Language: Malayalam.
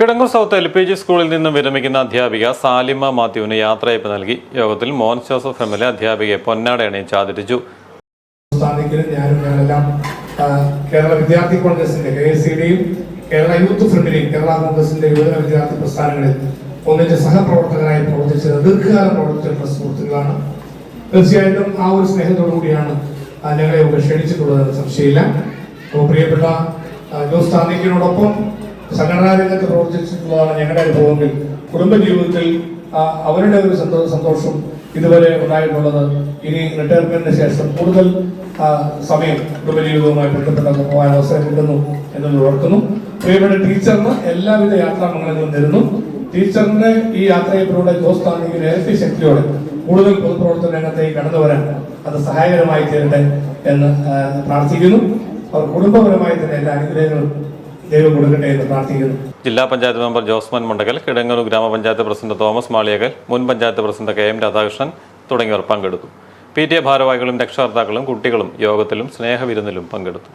Kidangoor south L P G സ്കൂളിൽ നിന്നും വിരമിക്കുന്ന അധ്യാപിക സാലിമ മാത്യുവിന് യാത്രയപ്പ് നൽകി. യോഗത്തിൽ Mon Joseph M L A അധ്യാപികയെ പൊന്നാട അണിയിച്ച് ആദരിച്ചു. കേരള വിദ്യാർത്ഥി കോൺഗ്രസിന്റെ കെ എസ് സിയുടെയും കേരള യൂത്ത് ഫ്രണ്ടിന്റെയും കേരള കോൺഗ്രസിന്റെ യുവജന വിദ്യാർത്ഥി പ്രസ്ഥാനങ്ങളിൽ ഒന്നിച്ച് സഹപ്രവർത്തകരായി പ്രവർത്തിച്ചത് ദീർഘകാലം പ്രവർത്തിച്ചിട്ടുള്ള സുഹൃത്തുക്കളാണ്. തീർച്ചയായിട്ടും ആ ഒരു സ്നേഹത്തോടു കൂടിയാണ് ഞങ്ങളെ ഒക്കെ ക്ഷണിച്ചിട്ടുള്ളതെന്ന് സംശയമില്ല. പ്രിയപ്പെട്ട ജോസ് സ്ഥാനിക്കിനോടൊപ്പം സംഘടനാ രംഗത്ത് പ്രവർത്തിച്ചിട്ടുള്ളതാണ് ഞങ്ങളുടെ അനുഭവമെങ്കിൽ കുടുംബജീവിതത്തിൽ ജീവിതത്തിൽ അവരുടെ ഒരു സന്തോ- സന്തോഷം ഇതുവരെ ഉണ്ടായിട്ടുള്ളത് ഇനി റിട്ടയർമെന്റിന് ശേഷം കൂടുതൽ സമയം സമയം കുടുംബജീവിതവുമായി ബന്ധപ്പെട്ട പോകാൻ അവസരം കിട്ടുന്നു എന്നത് ഓർക്കുന്നു. പ്രിയപ്പെട്ട ടീച്ചറിന് എല്ലാവിധ യാത്രാമംഗളങ്ങളും തരുന്നു ടീച്ചറിന്റെ ഈ യാത്രയിലൂടെ ജോസ് ഇരട്ടി ശക്തിയോടെ കൂടുതൽ പൊതുപ്രവർത്തന രംഗത്തേക്ക് കടന്നു വരാൻ അത് സഹായകരമായി തീരട്ടെ എന്ന് പ്രാർത്ഥിക്കുന്നു. അവർ കുടുംബപരമായി തന്നെ എല്ലാ അനുഗ്രഹങ്ങളും ദൈവം കൊടുക്കട്ടെ എന്ന് പ്രാർത്ഥിക്കുന്നു. ജില്ലാ പഞ്ചായത്ത് മെമ്പർ ജോസ്മൻ മുണ്ടകൽ കിടങ്ങൂർ ഗ്രാമപഞ്ചായത്ത് പ്രസിഡന്റ് തോമസ് മാളിയകൽ മുൻ panchayat president K M Radhakrishnan തുടങ്ങിയവർ പങ്കെടുത്തു. പി ടി എ ഭാരവാഹികളും രക്ഷകർത്താക്കളും കുട്ടികളും യോഗത്തിലും സ്നേഹവിരുന്നിലും പങ്കെടുത്തു.